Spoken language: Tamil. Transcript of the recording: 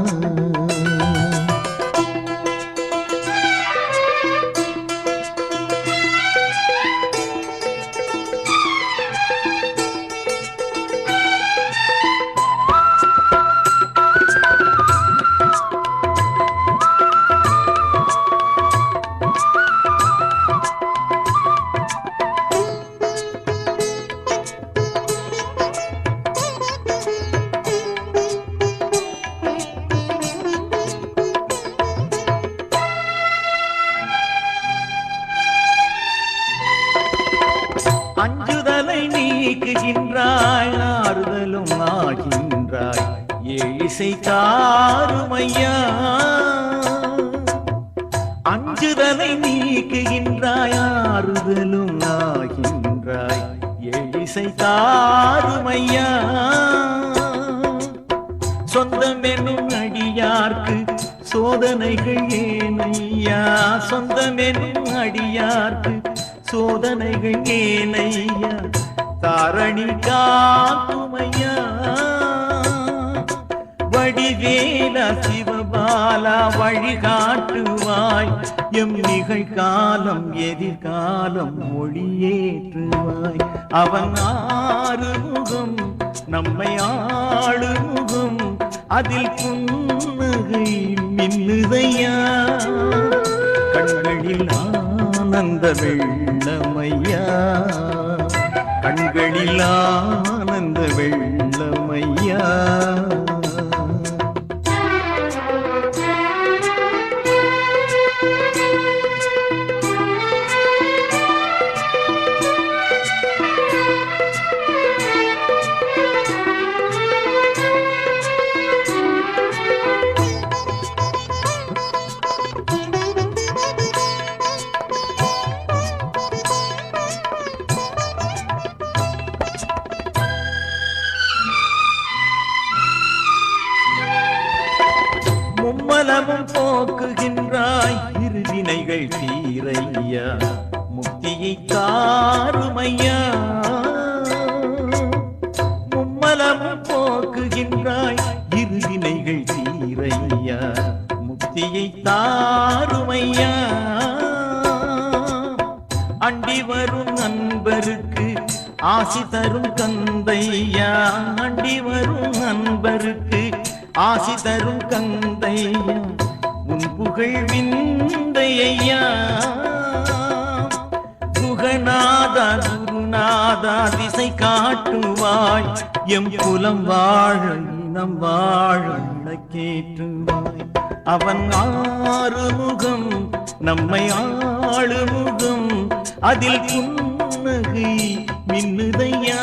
Oh. அஞ்சுதலை நீக்குகின்றாய் ஆறுதலும் ஆகின்றாய். ஏழிசை தாருமையா? அஞ்சுதலை நீக்குகின்றாய் ஆறுதலும் ஆகின்றாய். ஏழிசை தாருமையா? சொந்தம் என்னும் அடியார்க்கு சோதனைகள் ஏனையா? சொந்தம் என்னும் அடியார்க்கு சோதனைகள் ஏனையா? தாரணி காக்குமையா வடிவேலா சிவபாலா வழிகாட்டுவாய். எம் நிகழ்காலம் எதிர்காலம் மொழியேற்றுவாய். அவன் ஆறுமுகம் நம்மை ஆளுமுகம். அதில் புன்னகை மின்னுதையா? ஆனந்த வெள்ளமையா கண்களில் ஆனந்த வெள்ளமையா மும்மலமும் போக்குகின்றாய். இருவினைகள் தீரையா. முக்தியை தாருமையா. மும்மலமும் போக்குகின்றாய். இருவினைகள் தீரையா. முக்தியை தாருமையா. அண்டி வரும் நண்பருக்கு ஆசி தரும் கந்தையா அண்டி வரும் நண்பருக்கு ஆசி தரும் கந்தையா உன் புகழ் விந்தையா குகநாதா குருநாதா திசை காட்டுவாய். எம் குலம் வாழ இனம் வாழ கேட்டுவாய் அவன் ஆறு முகம் நம்மை ஆளு முகம் அதில் புன்னகை மின்னுதையா.